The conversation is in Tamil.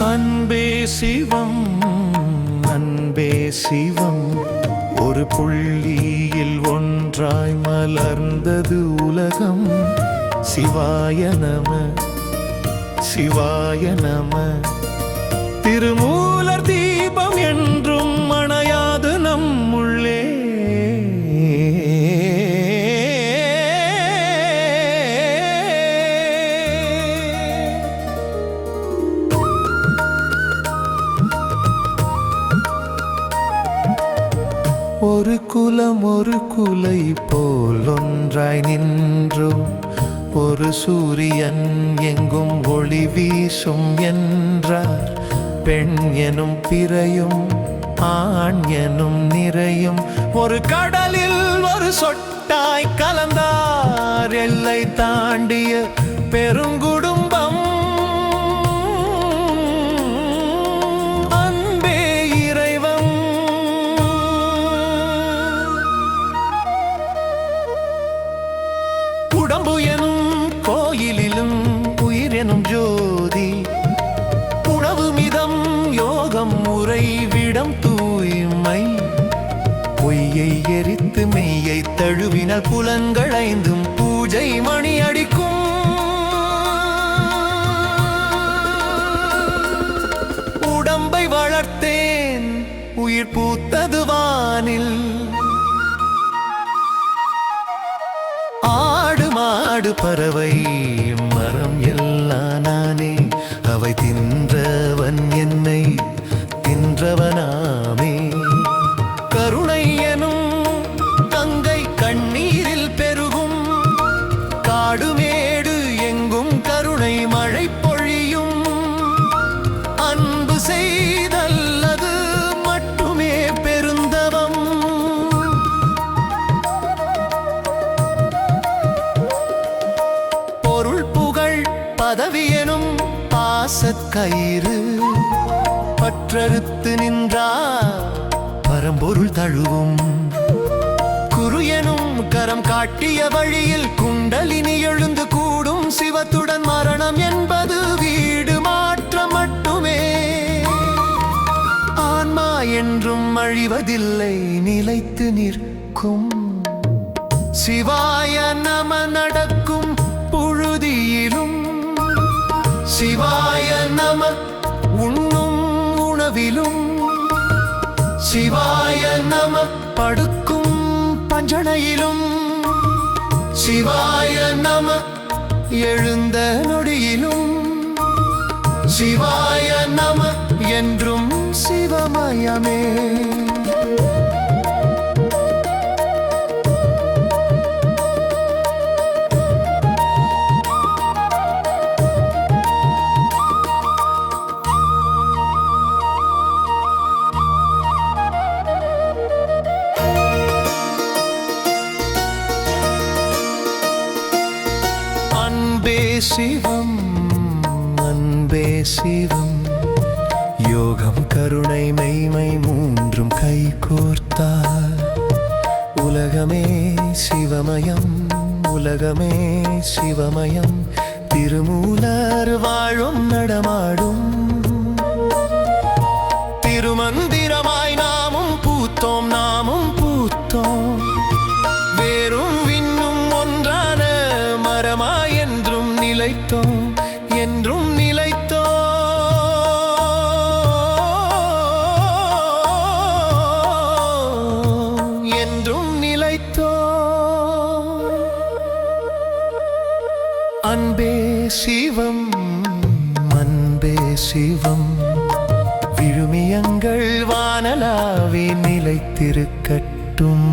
அன்பே சிவம் அன்பே சிவம். ஒரு புள்ளியில் ஒன்றாய் மலர்ந்தது உலகம். சிவாய நம சிவாய நம. திருமூலர் தீபம் என்றும் குலம் ஒரு குலை போல் ஒன்றாய் நின்றோம் ஒரு சூரியன் எங்கும் ஒளி வீசும் என்றார். பெண் எனும் பிறையும் ஆண் எனும் நிறையும் ஒரு கடலில் ஒரு சொட்டாய் கலந்தார். எல்லை தாண்டிய பெருங்குடு பொய்யை எரித்து மெய்யை தழுவினால் புலங்கள் ஐந்தும் பூஜை மணி அடிக்கும். உடம்பை வளர்த்தேன் உயிர் பூத்தது வானில். ஆடு மாடு பறவை மரம் எல்லாம் நானே. அவை தின்றவன் என்னை தின்றவன் பாசக்கயிறு பற்றறுத்து நின்றார் பரம்பொருள் தழுவும். குருயனும் கரம் காட்டிய வழியில் குண்டலினி எழுந்து கூடும். சிவத்துடன் மரணம் என்பது வீடு மாற்றம் மட்டுமே. ஆன்மா என்றும் அழிவதில்லை நிலைத்து நிற்கும். சிவாய நம நடக்கும். சிவாய நம படுக்கும் பஞ்சனையிலும். சிவாய நம எழுந்த நொடியிலும். சிவாய நம என்றும் சிவமயமே. சிவம் அன்பே சிவம். யோகம் கருணை மெய்மை மூன்றும் கை கோர்த்தார். உலகமே சிவமயம் உலகமே சிவமயம். திருமூலர் வாழும் நடமாடும் என்றும் என்றும் நிலைத்தோ என்றும் நிலைத்தோ அன்பே சிவம் அன்பே சிவம் விழுமியங்கள் வானலாவே நிலைத்திருக்கட்டும்.